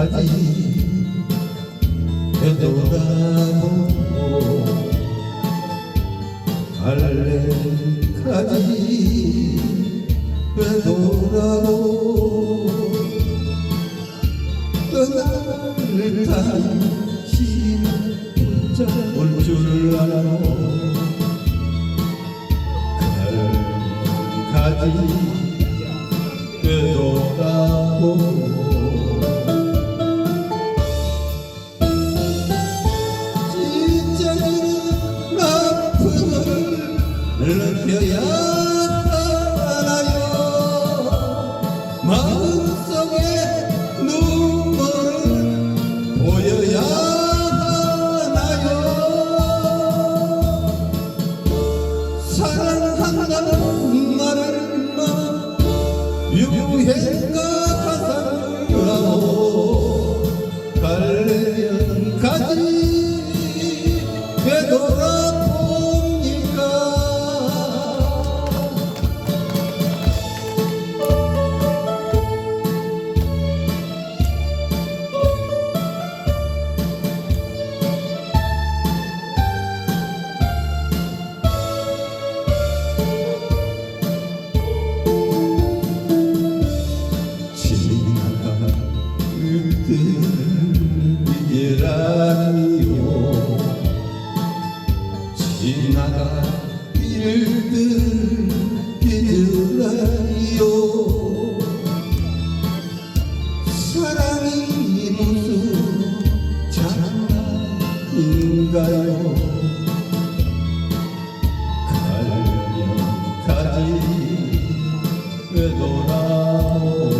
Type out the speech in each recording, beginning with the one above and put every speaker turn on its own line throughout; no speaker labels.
가지 되돌아보고 갈래 가지 되돌아보고 떠나를 다시 붙잡을 줄을 알고 가지 되돌아보 느껴야 하나요 마음속에 눈물을 보여야 하나요? 사랑한다는 말을 마 유행가 가사를 지나가 길들 비들라요 사랑이 무슨 장난인가요? 가려면 가지 왜 돌아오.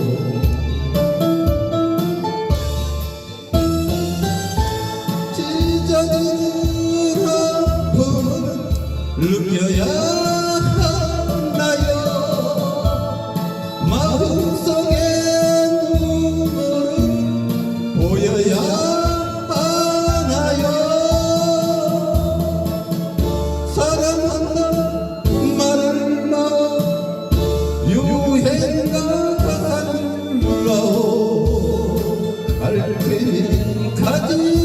찢어지는 느껴야 한다요. 마음속에 눈물을 보여야 하나요. 사랑한다 말을 마 유행과 가사를 불러 갈길 가지